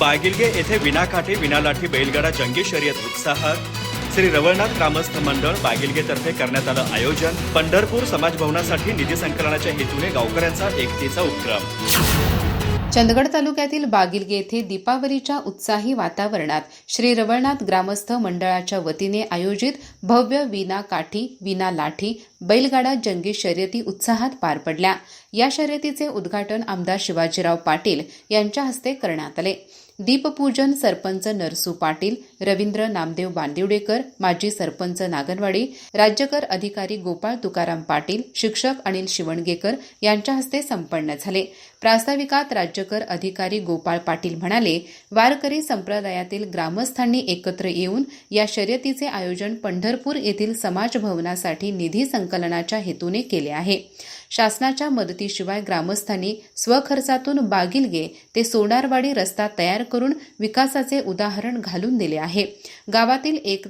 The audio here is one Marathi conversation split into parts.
बागिलगे येथे विनाकाठी विनालाठी बैलगाडा जंगी शर्यत उत्साहात श्री रवळनाथ ग्रामस्थ मंडळ बागिलगेतर्फे करण्यात आलं आयोजन. पंढरपूर समाजभवनासाठी निधी संकलनाच्या हेतूने गावकऱ्यांचा एकतेचा उपक्रम. चंदगड तालुक्यातील बागिलगे येथे दीपावलीच्या उत्साही वातावरणात श्री रवळनाथ ग्रामस्थ मंडळाच्या वतीने आयोजित भव्य विना काठी विना लाठी बैलगाडा जंगी शर्यती उत्साहात पार पडल्या. या शर्यतीचे उद्घाटन आमदार शिवाजीराव पाटील यांच्या हस्ते करण्यात आले. दीपपूजन सरपंच नरसू पाटील रवींद्र नामदेव बांदिवडेकर माजी सरपंच नागनवाडी राज्यकर अधिकारी गोपाळ तुकाराम पाटील शिक्षक अनिल शिवणगेकर यांच्या हस्ते संपन्न झाले. प्रास्ताविकात राज्यकर अधिकारी गोपाळ पाटील म्हणाले वारकरी संप्रदायातील ग्रामस्थांनी एकत्र येऊन या शर्यतीचे आयोजन पंढरपूर येथील समाज भवनासाठी निधी संकलनाच्या हेतूने केले आहे. शासनाच्या मदतीशिवाय ग्रामस्थांनी स्वखर्चातून बागिलगे ते सोनारवाडी रस्ता तयार करून विकासाचे उदाहरण घालून दिले आहे. गावातील एक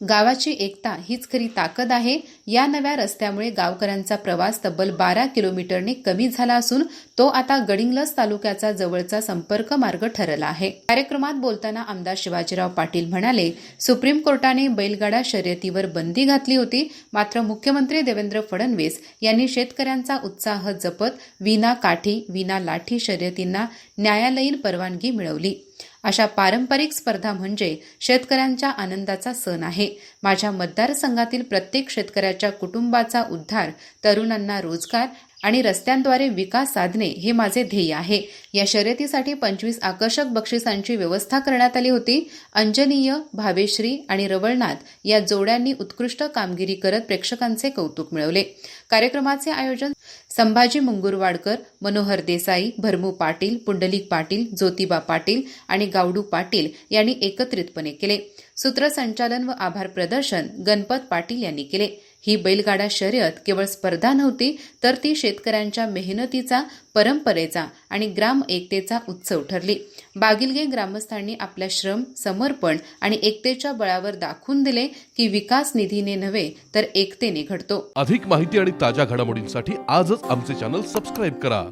गावाची एकता हीच खरी ताकद आहे. या नव्या रस्त्यामुळे गावकऱ्यांचा प्रवास तब्बल बारा किलोमीटरने कमी झाला असून तो आता गडिंगलस तालुक्याचा जवळचा संपर्क मार्ग ठरला आहे. कार्यक्रमात बोलताना आमदार शिवाजीराव पाटील म्हणाले सुप्रीम कोर्टाने बैलगाडा शर्यतीवर बंदी घातली होती. मात्र मुख्यमंत्री देवेंद्र फडणवीस यांनी शेतकऱ्यांचा उत्साह जपत विना काठी विना लाठी शर्यतींना न्यायालयीन परवानगी मिळवली. अशा पारंपरिक स्पर्धा म्हणजे शेतकऱ्यांच्या आनंदाचा सण आहे. माझ्या मतदारसंघातील प्रत्येक शेतकऱ्याच्या कुटुंबाचा उद्धार तरुणांना रोजगार आणि रस्त्यांद्वारे विकास साधणे हे माझे ध्येय आहे. या शर्यतीसाठी पंचवीस आकर्षक बक्षिसांची व्यवस्था करण्यात आली होती. अंजनीय भावेश्री आणि रवळनाथ या जोड्यांनी उत्कृष्ट कामगिरी करत प्रेक्षकांचे कौतुक मिळवले. कार्यक्रमाचे आयोजन संभाजी मुंगुरवाडकर मनोहर देसाई भरमू पाटील पुंडलिक पाटील ज्योतिबा पाटील आणि गावडू पाटील यांनी एकत्रितपणे केले. सूत्रसंचालन व आभार प्रदर्शन गणपत पाटील यांनी केले. ही बैलगाडा शर्यत केवळ स्पर्धा नव्हती तर ती शेतकऱ्यांच्या मेहनतीचा परंपरेचा आणि ग्राम एकतेचा उत्सव ठरली. बागिलगे ग्रामस्थांनी आपल्या श्रम समर्पण आणि एकतेच्या बळावर दाखवून दिले की विकास निधीने नव्हे तर एकतेने घडतो. अधिक माहिती आणि ताज्या घडामोडींसाठी आजच आमचे चॅनल सबस्क्राईब करा.